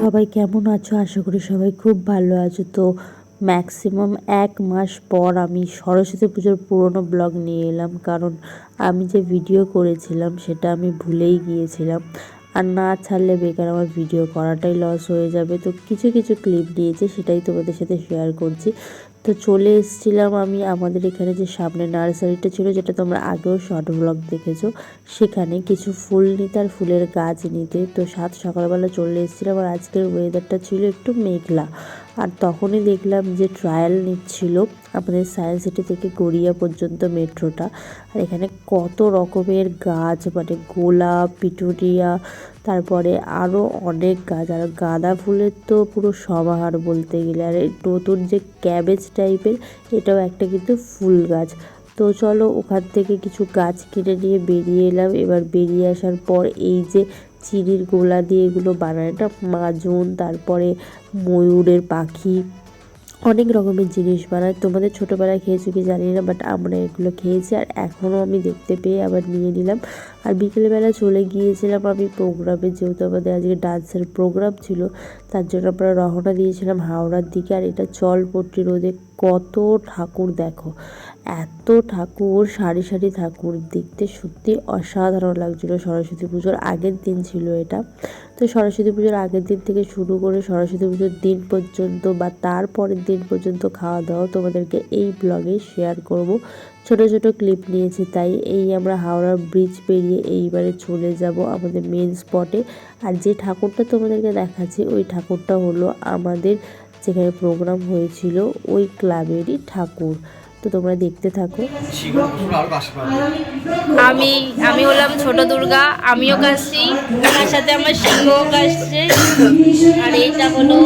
সবাই কেমন আছো? আশা করি সবাই খুব ভালো আছো। তো ম্যাক্সিমাম এক মাস পর আমি সরস্বতী পুজোর পুরনো ব্লগ নিয়ে এলাম। কারণ আমি যে ভিডিও করেছিলাম, সেটা আমি ভুলেই গিয়েছিলাম। আর না ছাড়লে বেকার আমার ভিডিও করাটাই লস হয়ে যাবে। তো কিছু কিছু ক্লিপ দিয়েছে, সেটাই তোমাদের সাথে শেয়ার করছি। তো চলে এসেছিলাম আমি আমাদের এখানে যে সামনে নার্সারিটা ছিল, যেটা তোমরা আগেও শর্ট ব্লগ দেখেছ, সেখানে কিছু ফুল নিতে আর ফুলের গাছ নিতে। তো সাত সকালবেলা চলে এসেছিলাম আর আজকের ওয়েদারটা ছিল একটু মেঘলা। আর তখনই দেখলাম যে ট্রায়াল নিচ্ছিল আমাদের সায়েন্স সিটি থেকে গড়িয়া পর্যন্ত মেট্রোটা। আর এখানে কত রকমের গাছ মানে গোলাপ পিটুরিয়া তারপরে আরও অনেক গাছ। আর গাঁদা ফুলের তো পুরো সমাহার বলতে গেলে। আর নতুন যে ক্যাবেজ টাইপের এটাও একটা কিন্তু ফুল গাছ। তো চলো ওখান থেকে কিছু গাছ কিনে নিয়ে বেরিয়ে এলাম। এবার বেরিয়ে আসার পর এই যে চিনির গোলা দিয়ে এগুলো বানায়। না মাজন, তারপরে ময়ূরের পাখি, অনেক রকমের জিনিস বানায়। তোমাদের ছোটোবেলায় খেয়েছো কি জানি না বাট আমরা এগুলো খেয়েছি আর এখনও আমি দেখতে পেয়ে আবার নিয়ে নিলাম। আর বিকেলবেলা চলে গিয়েছিলাম আমি প্রোগ্রামে, যেহেতু আমাদের আজকে ডান্সের প্রোগ্রাম ছিল, তার জন্য আমরা রওনা দিয়েছিলাম হাওড়ার দিকে। আর এটা চলপট্টি রোদে কত ঠাকুর দেখো, এত ঠাকুর, সারি সারি ঠাকুর, দেখতে সত্যি অসাধারণ লাগছিল সরস্বতী পুজোর আগের দিন ছিল এটা। তো সরস্বতী পুজোর আগের দিন থেকে শুরু করে সরস্বতী পুজোর দিন পর্যন্ত বা তারপরের দিন পর্যন্ত খাওয়া দাওয়া তোমাদেরকে এই ব্লগে শেয়ার করব। ছোট ছোট ক্লিপ নিয়েছি, তাই এই আমরা হাওড়া ব্রিজ পেরিয়ে এইবারে চলে যাব আমাদের মেন স্পটে আর যে ঠাকুরটা তোমাদেরকে দেখাচ্ছি, ওই ঠাকুরটা হলো আমাদের যেখানে প্রোগ্রাম হয়েছিল, ওই ক্লাবেরই ঠাকুর। তো তোমরা দেখতে থাকো। আমি আমি হলাম ছোট দুর্গা, আমিও কাশছি আমার সাথে আমার সিংহও কাশছে। আর এইটা হলো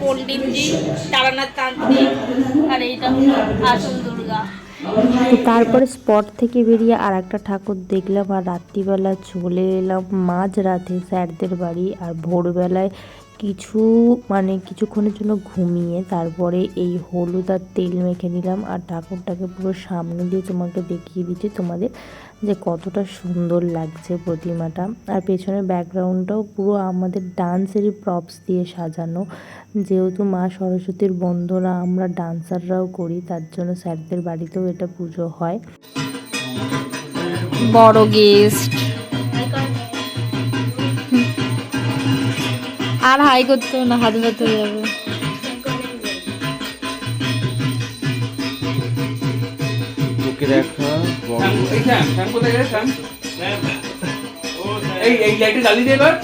পণ্ডিতজি, তারানাথ তান্ত্রিক আর এইটা হলো আসল দুর্গা। তারপরে স্পট থেকে বেরিয়ে আর একটা ঠাকুর দেখলাম আর রাত্রিবেলা চলে এলাম মাঝ রাতে স্যারদের বাড়ি আর ভোরবেলায় কিছু মানে কিছুক্ষণের জন্য ঘুমিয়ে তারপরে এই হলুদ আর তেল মেখে নিলাম আর ঠাকুরটাকে পুরো সামনে দিয়ে তোমাকে দেখিয়ে দিচ্ছি তোমাদের যে কতটা সুন্দর লাগছে প্রতিমাটা। আর পেছনের ব্যাকগ্রাউন্ডটাও পুরো আমাদের ডান্সেরই প্রপস দিয়ে সাজানো। যেহেতু মা সরস্বতীর বন্দনা আমরা ডান্সাররাও করি, তার জন্য স্যারদের বাড়িতেও এটা পুজো হয়। বড় গেস্ট আর হাই করতে হবে না হাত ব্যথা হয়ে যাবে। দেখা এই এই এই লাইটটা জ্বালিয়ে দে এবার।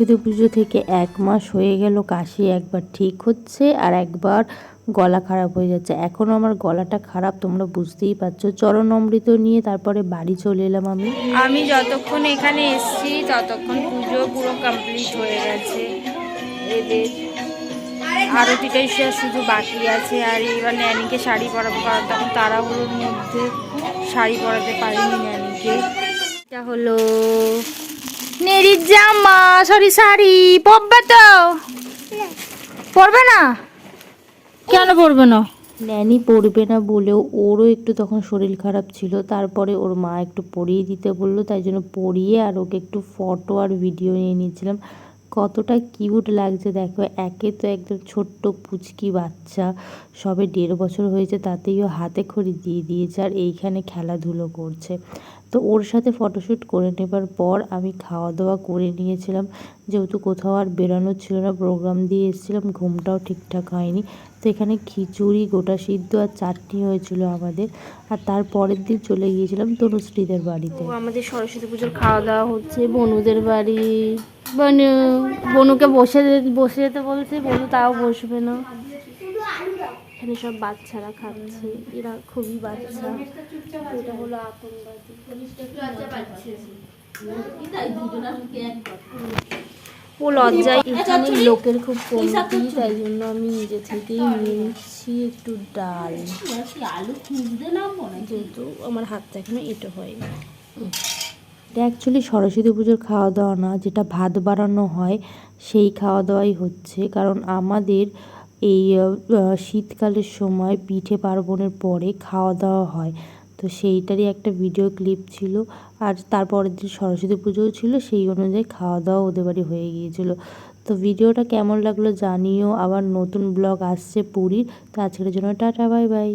সরস্বতী পুজো থেকে এক মাস হয়ে গেল, কাশি একবার ঠিক হচ্ছে আর একবার গলা খারাপ হয়ে যাচ্ছে। এখনও আমার গলাটা খারাপ, তোমরা বুঝতেই পারছ। চরণ অমৃত নিয়ে তারপরে বাড়ি চলে এলাম আমি। আমি যতক্ষণ এখানে এসেছি, ততক্ষণ পুজো পুরো কমপ্লিট হয়ে গেছে। এদের আরতিটাই শুধু বাকি আছে আর এবার ন্যানিকে শাড়ি পরাবো, কারণ তখন তাড়াহুড়োর মধ্যে শাড়ি পরাতে পারিনি ন্যানিকে। এটা হলো। নেরির জামা, সরি শাড়ি, পরবে তো? পরবে না? কেন পরবে না? ন্যানি পড়বে না বলেও ওরও একটু তখন শরীর খারাপ ছিল, তারপরে ওর মা একটু পরিয়ে দিতে বলল, তাই জন্য পরিয়ে আর ওকে একটু ফটো আর ভিডিও নিয়ে নিয়েছিলাম। কতটা কিউট লাগছে, দেখো, একে তো একদম ছোট্ট পুচকি বাচ্চা, সবে দেড় বছর হয়েছে, তাতেই ও হাতে খড়ি দিয়ে দিয়েছে আর এইখানে খেলাধুলো করছে। তো ওর সাথে ফটোশ্যুট করে নেবার পর আমি খাওয়া দাওয়া করে নিয়েছিলাম। যেহেতু কোথাও আর বেরোনো ছিল না প্রোগ্রাম দিয়ে এসেছিলাম, ঘুমটাও ঠিকঠাক হয়নি। তো এখানে খিচুড়ি, গোটা সিদ্ধ আর চাটনি হয়েছিল আমাদের। আর তার পরের দিন চলে গিয়েছিলাম তনুশ্রীদের বাড়িতে। আমাদের সরস্বতী পুজোর খাওয়া দাওয়া হচ্ছে, বনুদের বাড়ি। বনু, বনুকে বসে বসে যেতে বলছে, বনু তাও বসবে না। এখানে সব বাচ্চারা খাচ্ছে, এরা খুবই বাচ্চা। এটা হলো ও লজ্জায় এখানে লোকের খুব কমতি, তাই জন্য আমি নিজে থেকেই নিয়ে নিচ্ছি একটু ডাল। যেহেতু আমার হাতটা এখনও এটো হয়নি। এটা অ্যাকচুয়ালি সরস্বতী পুজোর খাওয়া দাওয়া না, যেটা ভাত বাড়ানো হয়, সেই খাওয়া দাওয়াই হচ্ছে। কারণ আমাদের এই শীতকালের সময় পিঠে পার্বণের পরে খাওয়া দাওয়া হয়। তো সেইটারই একটা ভিডিও ক্লিপ ছিল। আর তারপরের দিন সরস্বতী পুজোও ছিল, সেই অনুযায়ী খাওয়া দাওয়া ওদের বাড়ি হয়ে গিয়েছিল। তো ভিডিওটা কেমন লাগল জানিও। আবার নতুন ব্লগ আসছে পুরীর। তো আজকের জন্য টাটা বাই বাই